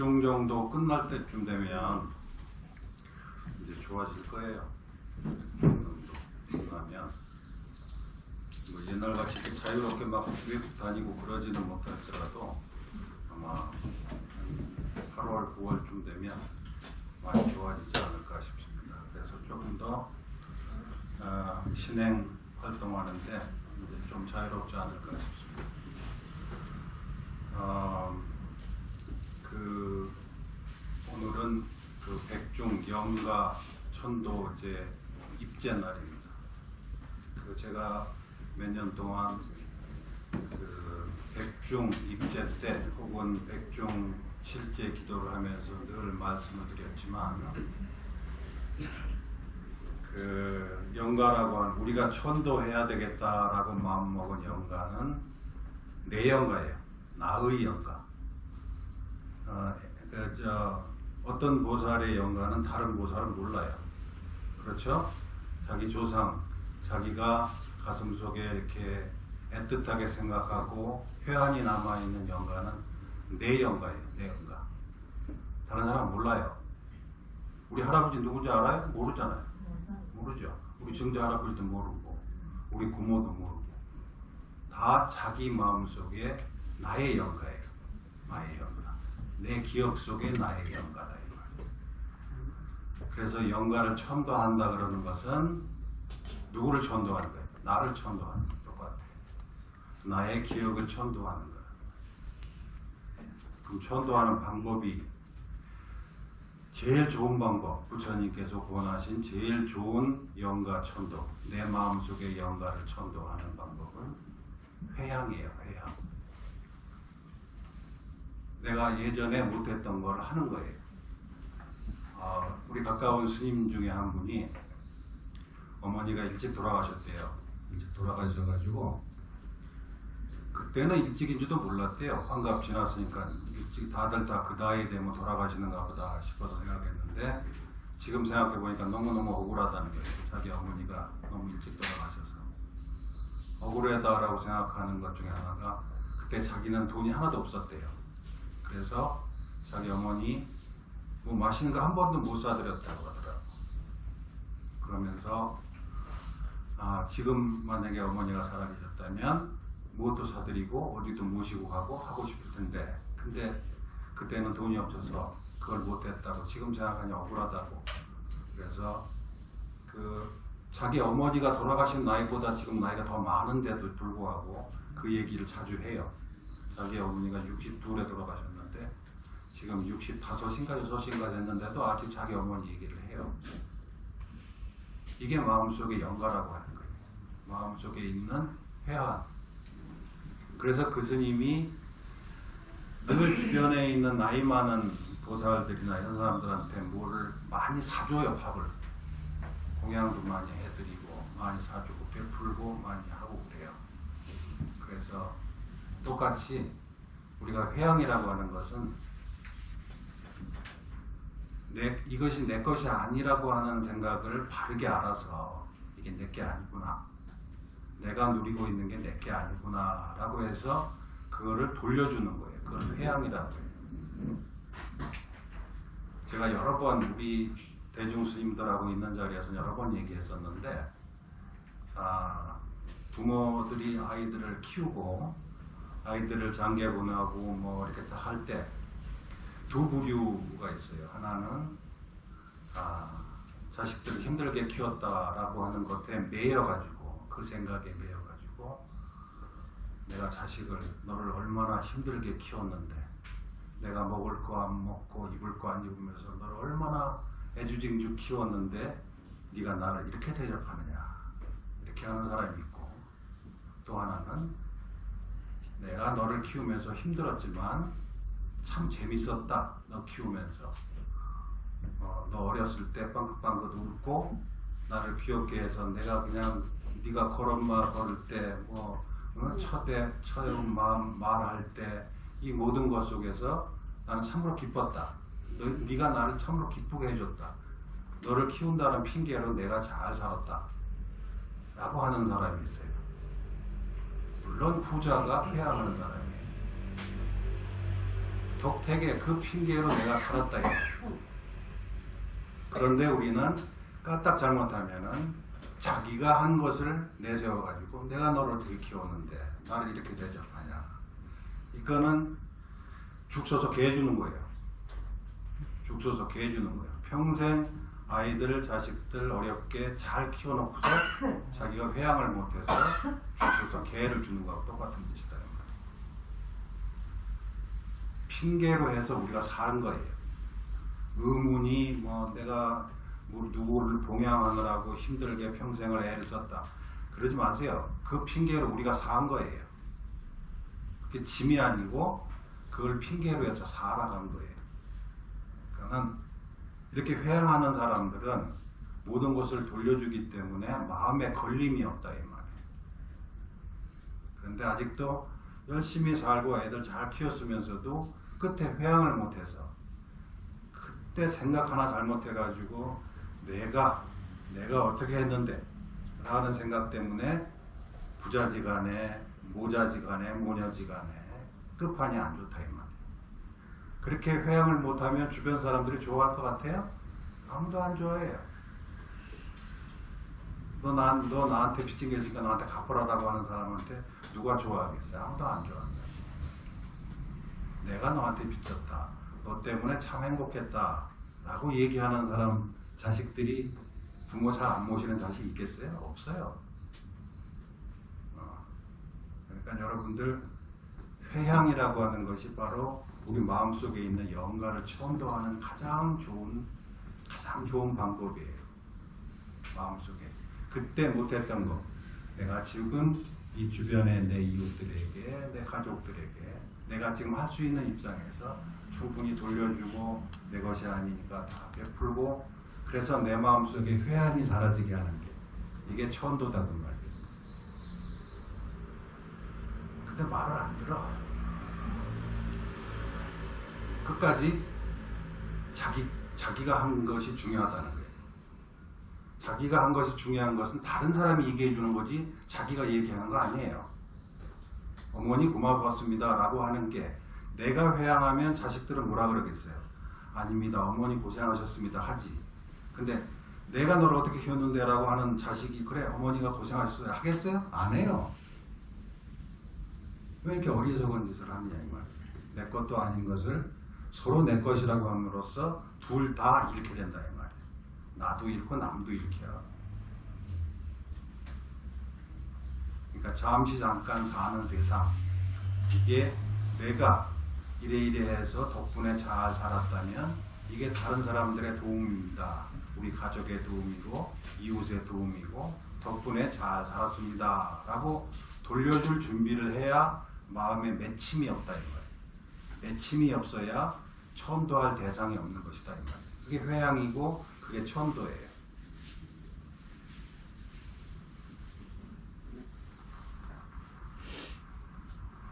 100중 정도 끝날 때쯤 되면 이제 좋아질 거예요. 100중 정도 끝나면 뭐 옛날같이 자유롭게 막 외국 다니고 그러지는 못할지라도 아마 한 8월, 9월쯤 되면 많이 좋아지지 않을까 싶습니다. 그래서 조금 더 어, 신행 활동하는데 이제 좀 자유롭지 않을까 싶습니다. 어, 그 오늘은 그 백중 영가 천도 이제 입제 날입니다. 그 제가 몇 년 동안 그 백중 입제 때 혹은 백중 실제 기도를 하면서 늘 말씀을 드렸지만 그 영가라고 하는 우리가 천도해야 되겠다라고 마음먹은 영가는 내 영가예요. 나의 영가. 어, 그, 저, 어떤 보살의 영가는 다른 보살은 몰라요. 그렇죠? 자기 조상, 자기가 가슴 속에 이렇게 애틋하게 생각하고 회한이 남아있는 영가는 내 영가예요. 내 영가. 다른 사람 몰라요. 우리 할아버지 누군지 알아요? 모르잖아요. 모르죠. 우리 증자 할아버지도 모르고, 우리 고모도 모르고. 다 자기 마음 속에 나의 영가예요. 나의 영가. 내 기억 속에 나의 영가다. 이 말이에요. 그래서 영가를 천도한다 그러는 것은 누구를 천도하는 거예요? 나를 천도하는 거 똑같아요. 나의 기억을 천도하는 거예요. 그럼 천도하는 방법이 제일 좋은 방법, 부처님께서 권하신 제일 좋은 영가 천도, 내 마음속의 영가를 천도하는 방법은 회향이에요, 회향. 내가 예전에 못했던 걸 하는 거예요. 어, 우리 가까운 스님 중에 한 분이 어머니가 일찍 돌아가셨대요. 일찍 돌아가셔가지고 그때는 일찍인지도 몰랐대요. 환갑 지났으니까 일찍 다들 다 그 나이 되면 돌아가시는가 보다 싶어서 생각했는데 지금 생각해 보니까 너무너무 억울하다는 거예요. 자기 어머니가 너무 일찍 돌아가셔서 억울하다라고 생각하는 것 중에 하나가 그때 자기는 돈이 하나도 없었대요. 그래서 자기 어머니 뭐 맛있는 거 한 번도 못 사드렸다고 하더라고. 그러면서 아 지금 만약에 어머니가 살아 계셨다면 무엇도 사드리고 어디도 모시고 가고 하고 싶을 텐데. 근데 그때는 돈이 없어서 그걸 못했다고 지금 생각하니 억울하다고. 그래서 그 자기 어머니가 돌아가신 나이보다 지금 나이가 더 많은데도 불구하고 그 얘기를 자주 해요 자기 어머니가 62에 돌아가셨는데 지금 65인가 6인가 됐는데도 아직 자기 어머니 얘기를 해요. 이게 마음속의 영가라고 하는 거예요. 마음속에 있는 회한 그래서 그 스님이 늘 주변에 있는 나이 많은 보살들이나 이런 사람들한테 뭐를 많이 사줘요 밥을. 공양도 많이 해드리고 많이 사주고 베풀고 많이 하고 그래요. 그래서 똑같이 우리가 회양이라고 하는 것은 내, 이것이 내 것이 아니라고 하는 생각을 바르게 알아서 이게 내게 아니구나 내가 누리고 있는 게 내게 아니구나 라고 해서 그거를 돌려주는 거예요. 그걸 회양이라고 해요. 제가 여러 번 우리 대중 스님들하고 있는 자리에서 여러 번 얘기했었는데 아, 부모들이 아이들을 키우고 아이들을 장계 보내고 뭐 이렇게 다 할 때 두 부류가 있어요. 하나는 아, 자식들을 힘들게 키웠다라고 하는 것에 매여가지고 그 생각에 매여가지고 내가 자식을 너를 얼마나 힘들게 키웠는데 내가 먹을 거 안 먹고 입을 거 안 입으면서 너를 얼마나 애주징주 키웠는데 네가 나를 이렇게 대접하느냐 이렇게 하는 사람이 있고 또 하나는 내가 너를 키우면서 힘들었지만 참 재밌었다 너 키우면서 어, 너 어렸을 때 빵긋빵긋 웃고 나를 귀엽게 해서 내가 그냥 네가 걸음마 걸을 때뭐 어, 첫대 처음 마음 말할 때 이 모든 것 속에서 나는 참으로 기뻤다. 너, 네가 나를 참으로 기쁘게 해줬다. 너를 키운다는 핑계로 내가 잘 살았다. 라고 하는 사람이 있어요. 물론 부자가 회양하는 사람이에요. 독택에 그 핑계로 내가 살았다. 이거예요. 그런데 우리는 까딱 잘못하면은 자기가 한 것을 내세워가지고 내가 너를 어떻게 키웠는데 나를 이렇게 대접하냐. 이거는 죽 서서 개 주는 거예요. 죽 서서 개 주는 거예요. 평생 아이들, 자식들 어렵게 잘 키워놓고서 자기가 회양을 못해서 죽 서서 개를 주는 거하고 똑같은 짓이다. 핑계로 해서 우리가 사는 거예요. 의문이 뭐 내가 뭐 누구를 봉양하느라고 힘들게 평생을 애를 썼다. 그러지 마세요. 그 핑계로 우리가 산 거예요. 그게 짐이 아니고 그걸 핑계로 해서 살아간 거예요. 그러니까 이렇게 회항하는 사람들은 모든 것을 돌려주기 때문에 마음에 걸림이 없다 이 말이에요. 그런데 아직도 열심히 살고 애들 잘 키웠으면서도 끝에 회항을 못해서 그때 생각 하나 잘못해가지고 내가 내가 어떻게 했는데 라는 생각 때문에 부자지간에 모자지간에 모녀지간에 끝판이 안 좋다 이 말이에요. 그렇게 회항을 못하면 주변 사람들이 좋아할 것 같아요? 아무도 안 좋아해요. 너, 나, 너 나한테 빚진 게 있으니까 나한테 갚으라고 하는 사람한테 누가 좋아하겠어요? 아무도 안 좋아한다. 내가 너한테 빚졌다. 너 때문에 참 행복했다. 라고 얘기하는 사람 자식들이 부모 잘 안 모시는 자식 있겠어요? 없어요. 어. 그러니까 여러분들 회향이라고 하는 것이 바로 우리 마음속에 있는 영가를 천도하는 가장 좋은 가장 좋은 방법이에요. 마음속에 그때 못했던 거 내가 지금 이 주변의 내 이웃들에게 내 가족들에게 내가 지금 할 수 있는 입장에서 충분히 돌려주고 내 것이 아니니까 다 베풀고 그래서 내 마음속에 회한이 사라지게 하는 게 이게 천도다 그 말이에요. 근데 말을 안 들어. 끝까지 자기 자기가 한 것이 중요하다는 거예요. 자기가 한 것이 중요한 것은 다른 사람이 얘기해 주는 거지 자기가 얘기하는 거 아니에요. 어머니 고마웠습니다 라고 하는 게 내가 회양하면 자식들은 뭐라 그러겠어요? 아닙니다. 어머니 고생하셨습니다. 하지. 근데 내가 너를 어떻게 키웠는데 라고 하는 자식이 그래 어머니가 고생하셨어요 하겠어요? 안 해요. 왜 이렇게 어리석은 짓을 하느냐 이 말이에요. 내 것도 아닌 것을 서로 내 것이라고 함으로써 둘 다 잃게 된다 이 말이에요. 나도 잃고 남도 잃게요. 그러니까 잠시 잠깐 사는 세상 이게 내가 이래 이래 해서 덕분에 잘 살았다면 이게 다른 사람들의 도움입니다. 우리 가족의 도움이고 이웃의 도움이고 덕분에 잘 살았습니다. 라고 돌려줄 준비를 해야 마음에 맺힘이 없다 이 말이에요. 맺힘이 없어야 천도할 대상이 없는 것이다. 그게 회양이고 그게 천도예요.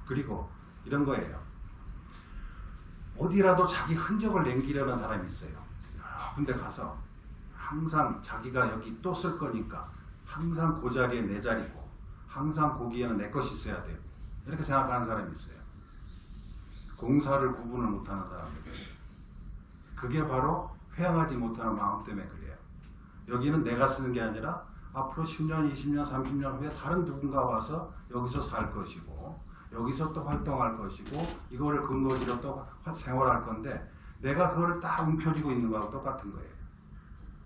그리고 이런 거예요. 어디라도 자기 흔적을 남기려는 사람이 있어요. 군데 가서 항상 자기가 여기 또 쓸 거니까 항상 그 자리에 내 자리고 항상 거기에는 내 것이 있어야 돼요. 이렇게 생각하는 사람이 있어요. 공사를 구분을 못하는 사람들. 그게 바로 회항하지 못하는 마음 때문에 그래요. 여기는 내가 쓰는 게 아니라 앞으로 10년, 20년, 30년 후에 다른 누군가 와서 여기서 살 것이고 여기서 또 활동할 것이고 이거를 근거지로 또 화- 생활할 건데 내가 그걸 딱 움켜쥐고 있는 거하고 똑같은 거예요.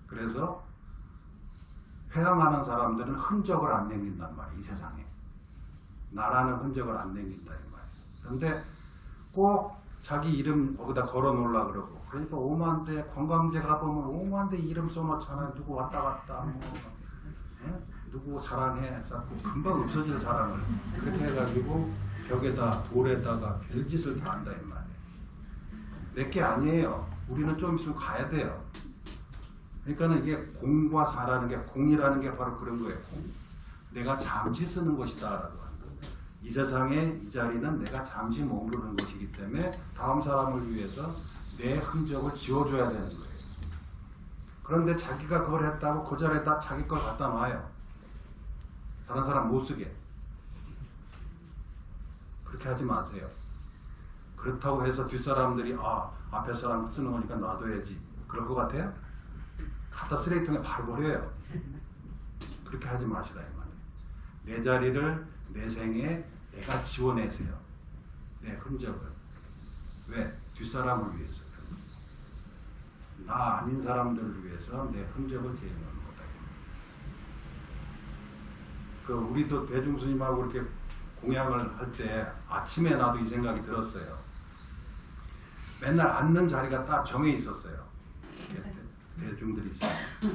그래서 회항하는 사람들은 흔적을 안 남긴단 말이에요. 이 세상에. 나라는 흔적을 안 남긴다 이 말이에요. 그런데 꼭 자기 이름 거기다 걸어 놓으려 그러고 그러니까 오만 대 관광지 가보면 오만 대 이름 써놓잖아요. 누구 왔다 갔다 뭐 예? 누구 사랑해 쌓고 금방 없어질 사랑을 그렇게 해가지고 벽에다 돌에다가 별짓을 다 한다 이 말이에요. 내게 아니에요. 우리는 좀 있으면 가야 돼요. 그러니까는 이게 공과 사라는 게 공이라는 게 바로 그런 거예요. 공. 내가 잠시 쓰는 것이다 라고 하는 거예요. 이 세상에 이 자리는 내가 잠시 머무르는 것이기 때문에 다음 사람을 위해서 내 흔적을 지워줘야 되는 거예요. 그런데 자기가 그걸 했다고 그 자리에다 자기 걸 갖다 놔요. 다른 사람 못 쓰게. 그렇게 하지 마세요. 그렇다고 해서 뒷사람들이 아 앞에 사람 쓰는 거니까 놔둬야지 그럴 것 같아요? 갖다 쓰레기통에 바로 버려요. 그렇게 하지 마시라 이 말이에요. 내 자리를 내 생에 내가 지원해서요. 내 흔적을 왜 뒷사람을 위해서 나 아닌 사람들을 위해서 내 흔적을 제거하는 거다. 그 우리도 대중스님하고 이렇게 공약을 할 때 아침에 나도 이 생각이 들었어요. 맨날 앉는 자리가 딱 정해 있었어요. 대- 대중들이 있어요.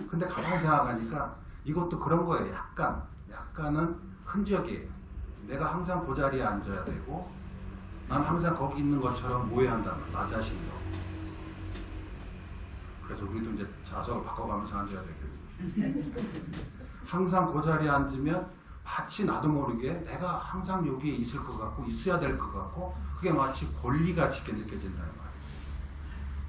근데 가만히 생각하니까 이것도 그런 거예요. 약간, 약간은 흔적이에요. 내가 항상 그 자리에 앉아야 되고, 난 항상 거기 있는 것처럼 모해한다는 나 자신도. 그래서 우리도 이제 자석을 바꿔가면서 앉아야 되겠지. 항상 그 자리에 앉으면 마치 나도 모르게 내가 항상 여기에 있을 것 같고 있어야 될 것 같고 그게 마치 권리같이 느껴진다는 말이에요.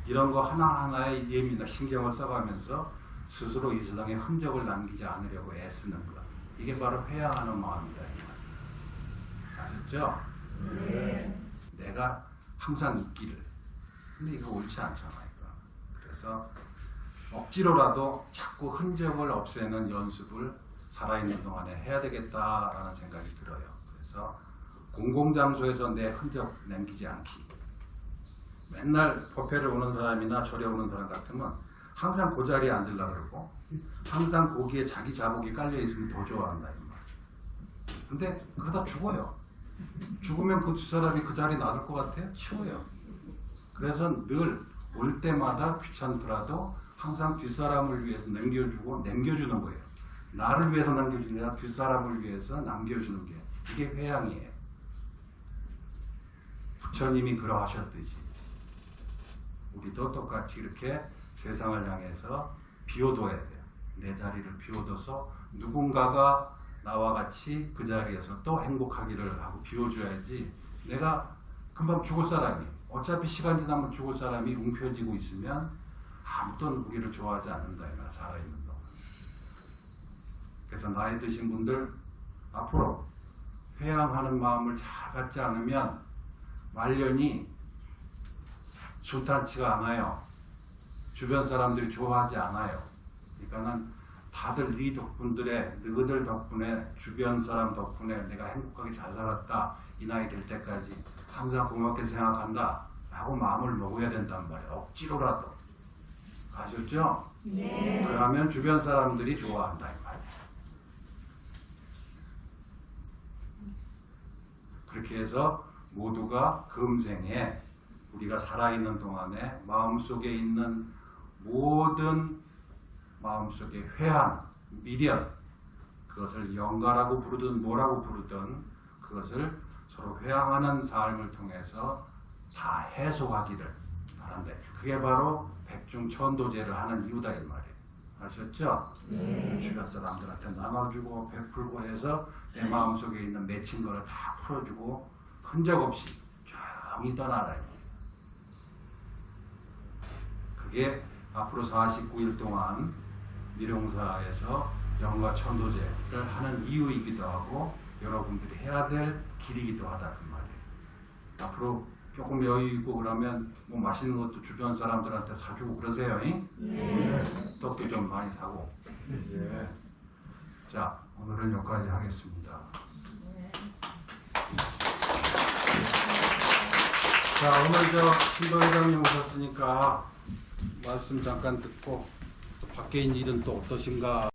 이런 거 하나하나에 예민한 신경을 써가면서 스스로 이슬람의 흔적을 남기지 않으려고 애쓰는 것. 이게 바로 회양하는 마음이다. 아셨죠? 내가 항상 있기를. 근데 이거 옳지 않잖아요. 그래서 억지로라도 자꾸 흔적을 없애는 연습을 살아있는 동안에 해야 되겠다라는 생각이 들어요. 그래서 공공장소에서 내 흔적 남기지 않기. 맨날 법회를 오는 사람이나 절에 오는 사람 같으면 항상 그 자리에 앉으려고 그러고 항상 거기에 자기 자복이 깔려 있으면 더 좋아한다 이 말. 근데 그러다 죽어요. 죽으면 그 두 사람이 그 자리에 놔둘 것 같아요? 쉬워요. 그래서 늘 올 때마다 귀찮더라도 항상 뒷사람을 위해서 남겨주고 남겨주는 거예요. 나를 위해서 남겨주는 게 뒷사람을 위해서 남겨주는 게 이게 회양이에요. 부처님이 그러하셨듯이 우리도 똑같이 이렇게 세상을 향해서 비워둬야 돼요. 내 자리를 비워둬서 누군가가 나와 같이 그 자리에서 또 행복하기를 하고 비워줘야지 내가 금방 죽을 사람이 어차피 시간 지나면 죽을 사람이 움켜쥐고 있으면 아무도 우리를 좋아하지 않는다 이나 살아있는 동안 그래서 나이 드신 분들 앞으로 회양하는 마음을 잘 갖지 않으면 말년이 순탄치가 않아요. 주변 사람들이 좋아하지 않아요. 그러니까는 다들 네 덕분들에 너희들 덕분에 주변 사람 덕분에 내가 행복하게 잘 살았다 이 나이 될 때까지 항상 고맙게 생각한다 라고 마음을 먹어야 된단 말이에요. 억지로라도 아셨죠? 네. 그러면 주변 사람들이 좋아한다 이 말이에요. 그렇게 해서 모두가 금생에 우리가 살아있는 동안에 마음속에 있는 모든 마음속에 회한, 미련 그것을 영가라고 부르든 뭐라고 부르든 그것을 서로 회항하는 삶을 통해서 다 해소하기를 바란다. 그게 바로 백중천도제를 하는 이유다 이 말이에요. 아셨죠? 주변 사람들한테 나눠주고 베풀고 해서 내 마음속에 있는 맺힌 거를 다 풀어주고 흔적 없이 조용히 떠나라. 그게 앞으로 49일 동안 미룡사에서 영가 천도제를 하는 이유이기도 하고 여러분들이 해야 될 길이기도 하다 그 말이에요. 앞으로 조금 여유 있고 그러면 뭐 맛있는 것도 주변 사람들한테 사주고 그러세요. 잉? 떡도 좀 많이 사고. 예. 자, 오늘은 여기까지 하겠습니다. 자, 오늘 저 신도 회장님 오셨으니까 말씀 잠깐 듣고 또 밖에 있는 일은 또 어떠신가?